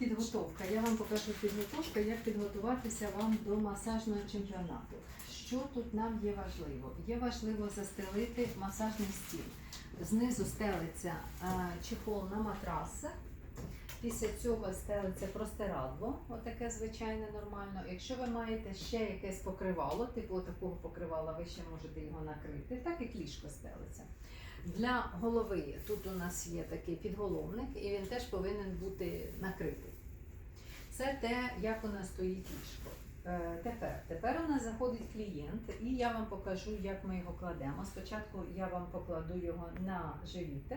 Підготовка. Я вам покажу підготовку, як підготуватися вам до масажного чемпіонату. Що тут нам є важливо? Є важливо застелити масажний стіл. Знизу стелиться е, чехол на матраси. Після цього стелиться простирадло, отаке звичайне нормально. Якщо ви маєте ще якесь покривало, типу такого покривала, ви ще можете його накрити, так як ліжко стелиться. Для голови тут у нас є такий підголовник, і він теж повинен бути накритий. Це те, як у нас стоїть ліжко. Е, Тепер, тепер у нас заходить клієнт, і я вам покажу, як ми його кладемо. Спочатку я вам покладу його на живіт,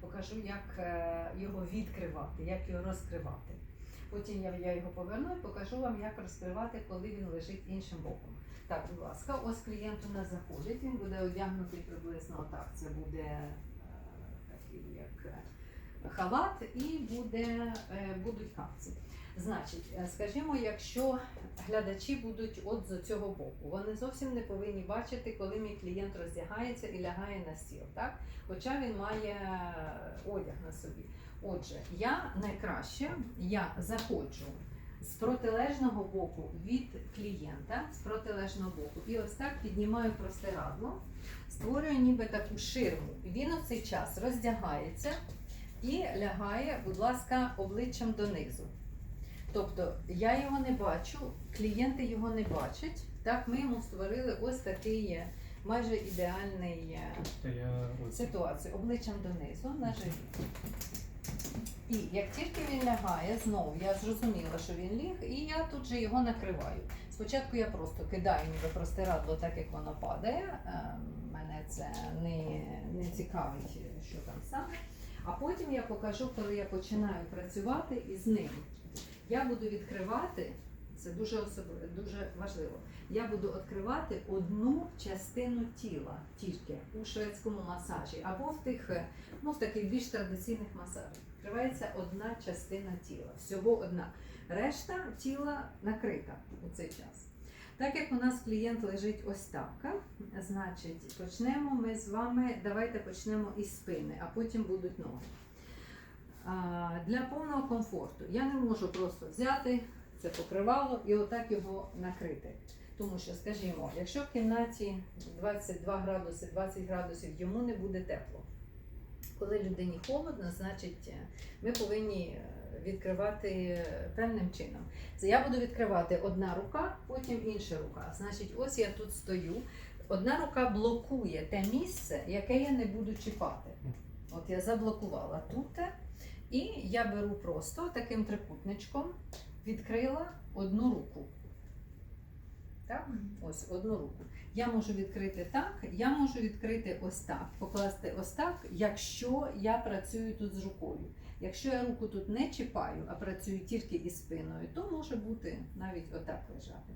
покажу, як е, його відкривати, як його розкривати. Потім я його поверну і покажу вам, як розкривати, коли він лежить іншим боком. Так, будь ласка, ось клієнт у нас заходить, він буде одягнутий приблизно так. Це буде е, такий як е, халат і буде, е, будуть капці. Значить, скажімо, якщо глядачі будуть от з цього боку, вони зовсім не повинні бачити, коли мій клієнт роздягається і лягає на стіл, так? Хоча він має одяг на собі. Отже, я найкраще я заходжу з протилежного боку від клієнта, з протилежного боку, і ось так піднімаю простирадло, створюю ніби таку ширму. Він у цей час роздягається і лягає, будь ласка, обличчям донизу. Тобто я його не бачу, клієнти його не бачать. Так, ми йому створили ось такий майже ідеальний е, я ситуацію обличчям донизу на живіт. І як тільки він лягає, знову я зрозуміла, що він ліг, і я тут же його накриваю. Спочатку я просто кидаю ніби простирадло так, як воно падає. Е, Мене це не, не цікавить, що там саме. А потім я покажу, коли я починаю працювати із ним. Я буду відкривати, це дуже особливо, дуже важливо. Я буду відкривати одну частину тіла тільки у шведському масажі або в тих, е, ну, в таких більш традиційних масажах. Відкривається одна частина тіла, всього одна. Решта тіла накрита у цей час. Так як у нас клієнт лежить ось так, значить, почнемо ми з вами, давайте почнемо із спини, а потім будуть ноги. Для повного комфорту я не можу просто взяти це покривало і отак його накрити. Тому що, скажімо, якщо в кімнаті 22 градуси, 20 градусів, йому не буде тепло. Коли людині холодно, значить е, ми повинні е, відкривати е, певним чином. Я буду відкривати одна рука, потім інша рука. Значить, ось я тут стою. Одна рука блокує те місце, яке я не буду чіпати. От я заблокувала тут. І я беру просто таким трикутничком, відкрила одну руку. Так? Ось одну руку. Я можу відкрити так, я можу відкрити ось так, покласти ось так, якщо я працюю тут з рукою. Якщо я руку тут не чіпаю, а працюю тільки із спиною, то може бути навіть отак лежати.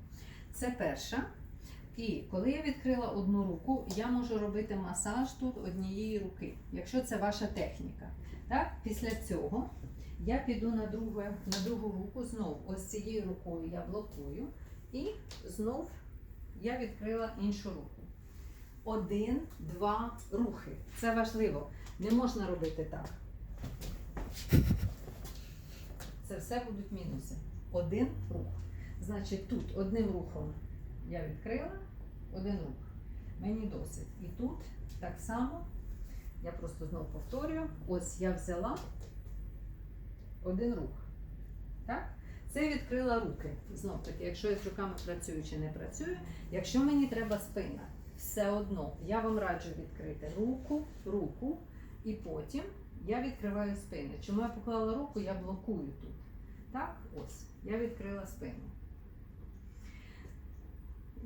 Це перша. І коли я відкрила одну руку, я можу робити масаж тут однієї руки, якщо це ваша техніка. Так? Після цього я піду на другу, на другу руку, знов ось цією рукою я блокую, і знов я відкрила іншу руку. Один, два рухи. Це важливо. Не можна робити так. Це все будуть мінуси. Один рух. Значить, тут одним рухом я відкрила, один рух. Мені досить. І тут так само. Я просто знову повторюю. Ось я взяла один рух. Так? Це відкрила руки. Знов таки, якщо я з руками працюю чи не працюю, якщо мені треба спина, все одно я вам раджу відкрити руку, руку, і потім я відкриваю спину. Чому я поклала руку, я блокую тут. Так, ось, я відкрила спину.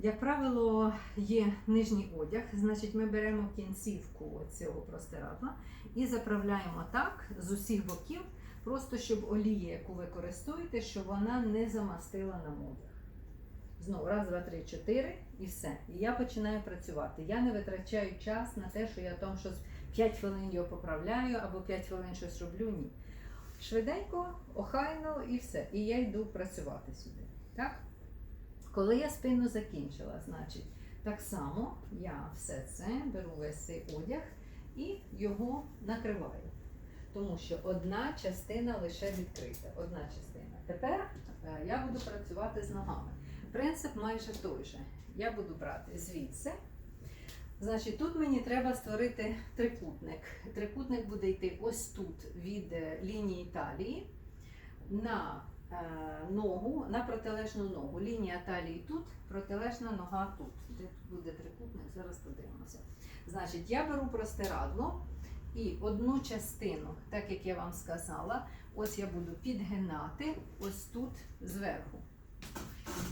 Як правило, є нижній одяг, значить ми беремо кінцівку цього простирадла і заправляємо так з усіх боків, просто щоб олія, яку ви користуєте, щоб вона не замастила нам одяг. Знову раз, два, три, чотири і все. І я починаю працювати. Я не витрачаю час на те, що я там щось 5 хвилин його поправляю або 5 хвилин щось роблю. Ні. Швиденько, охайно і все. І я йду працювати сюди. Так? Коли я спину закінчила, значить, так само я все це беру весь цей одяг і його накриваю. Тому що одна частина лише відкрита. Одна частина. Тепер е, я буду працювати з ногами. Принцип майже той же. Я буду брати звідси. Значить, тут мені треба створити трикутник. Трикутник буде йти ось тут від е, лінії талії на е, ногу, на протилежну ногу. Лінія талії тут, протилежна нога тут. Де тут буде трикутник, зараз подивимося. Значить, я беру простирадло і одну частину, так як я вам сказала, ось я буду підгинати ось тут зверху.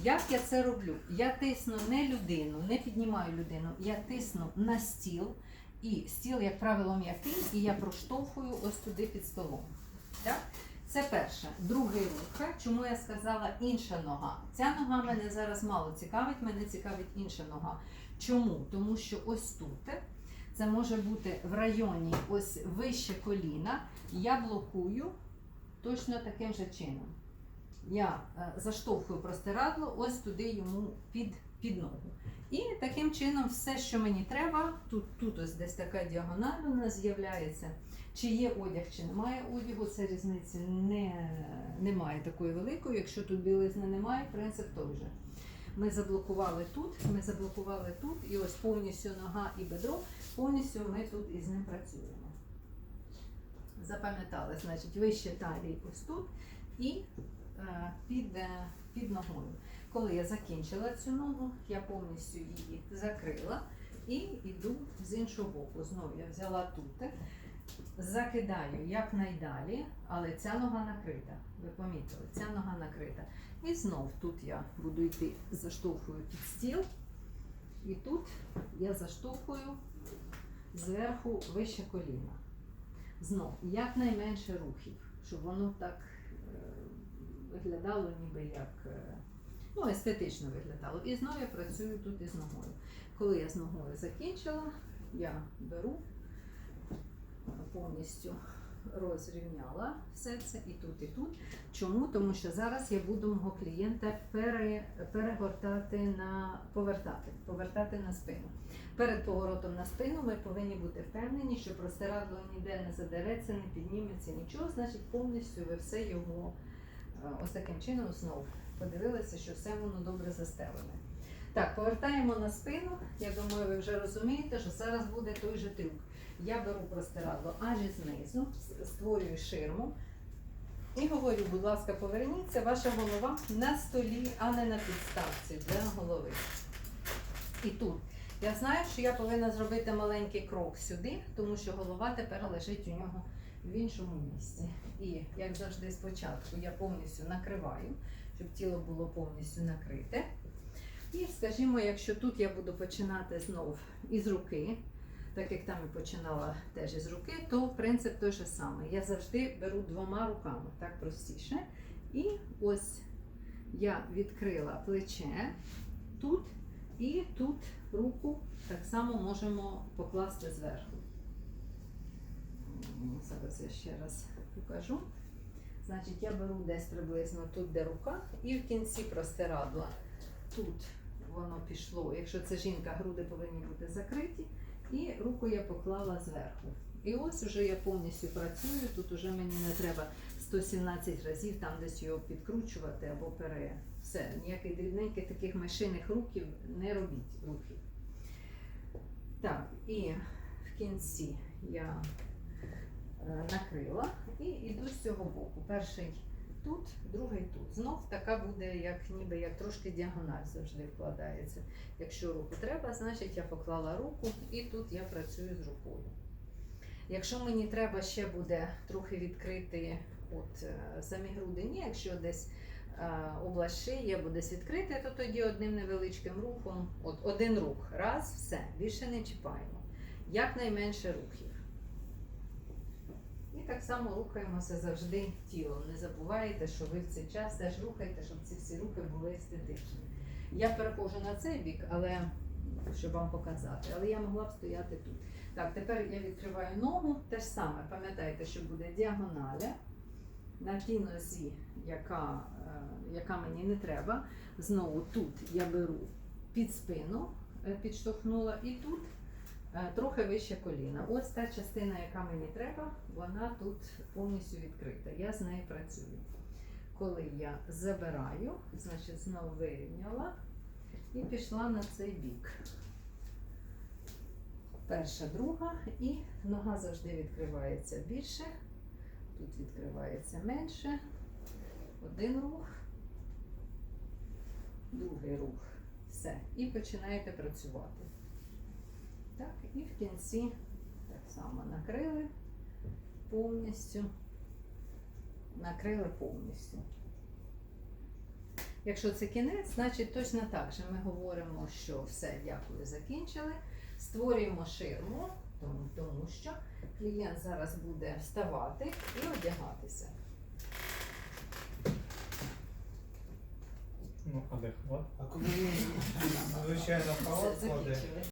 Як я це роблю? Я тисну не людину, не піднімаю людину, я тисну на стіл, і стіл, як правило, м'який, і я проштовхую ось туди під столом. Так? Це перше. Другий рух. Чому я сказала інша нога? Ця нога мене зараз мало цікавить, мене цікавить інша нога. Чому? Тому що ось тут це може бути в районі ось вище коліна. Я блокую точно таким же чином. Я е, заштовхую простирадло ось туди йому під, під ногу. І таким чином все, що мені треба, тут, тут ось десь така діагональ у нас з'являється. Чи є одяг, чи немає одягу, це різниці не, немає такої великої. Якщо тут білизни немає, принцип той же. Ми заблокували тут, ми заблокували тут, і ось повністю нога і бедро, повністю ми тут із ним працюємо. Запам'ятали, значить, вище талії ось тут і е, під, е, під ногою. Коли я закінчила цю ногу, я повністю її закрила і йду з іншого боку. Знову я взяла тут, закидаю якнайдалі, але ця нога накрита. Ви помітили, ця нога накрита. І знов тут я буду йти, заштовхую під стіл, і тут я заштовхую зверху вище коліна. Знов якнайменше рухів, щоб воно так е, виглядало ніби як е, ну, естетично виглядало. І знову я працюю тут із ногою. Коли я з ногою закінчила, я беру повністю розрівняла все це і тут, і тут. Чому? Тому що зараз я буду мого клієнта пере, перегортати на повертати, повертати на спину. Перед поворотом на спину ми повинні бути впевнені, що простирадло ніде не задереться, не підніметься нічого, значить повністю ви все його е, ось таким чином знов подивилися, що все воно добре застелене. Так, повертаємо на спину. Я думаю, ви вже розумієте, що зараз буде той же трюк. Я беру простирадло аж знизу, створюю ширму і говорю, будь ласка, поверніться, ваша голова на столі, а не на підставці для голови. І тут. Я знаю, що я повинна зробити маленький крок сюди, тому що голова тепер лежить у нього в іншому місці. І як завжди, спочатку я повністю накриваю, щоб тіло було повністю накрите. І скажімо, якщо тут я буду починати знов із руки, так як там і починала теж із руки, то принцип той же самий. Я завжди беру двома руками, так простіше. І ось я відкрила плече тут і тут руку так само можемо покласти зверху. Зараз я ще раз покажу. Значить, я беру десь приблизно тут, де рука, і в кінці простирадла тут воно пішло. Якщо це жінка, груди повинні бути закриті. І руку я поклала зверху. І ось уже я повністю працюю. Тут уже мені не треба 117 разів там десь його підкручувати або пере. Все, ніяких дрібненьких таких машинних рухів не робіть рухів. Так, і в кінці я е, накрила і йду з цього боку. Перший тут, другий тут. Знов така буде, як ніби як трошки діагональ завжди вкладається. Якщо руку треба, значить я поклала руку і тут я працюю з рукою. Якщо мені треба ще буде трохи відкрити от, е, самі груди, ні, якщо десь е, область шиї десь відкрити, то тоді одним невеличким рухом, от один рух, раз, все, більше не чіпаємо. Якнайменше рухів. Так само рухаємося завжди тілом. Не забувайте, що ви в цей час теж рухаєте, щоб ці всі рухи були естетичні. Я переходжу на цей бік, але щоб вам показати, але я могла б стояти тут. Так, тепер я відкриваю ногу. Те ж саме, пам'ятайте, що буде діагоналя на тій нозі, яка, е, яка мені не треба. Знову тут я беру під спину, е, підштовхнула, і тут трохи вище коліна. Ось та частина, яка мені треба, вона тут повністю відкрита. Я з нею працюю. Коли я забираю, значить знову вирівняла і пішла на цей бік. Перша, друга, і нога завжди відкривається більше, тут відкривається менше. Один рух, другий рух. Все. І починаєте працювати. Так, і в кінці так само накрили повністю. Накрили повністю. Якщо це кінець, значить точно так же ми говоримо, що все, дякую, закінчили. Створюємо ширму, тому, тому що клієнт зараз буде вставати і одягатися. Ну, а де? А коли звичайно халат кладе, закінчили.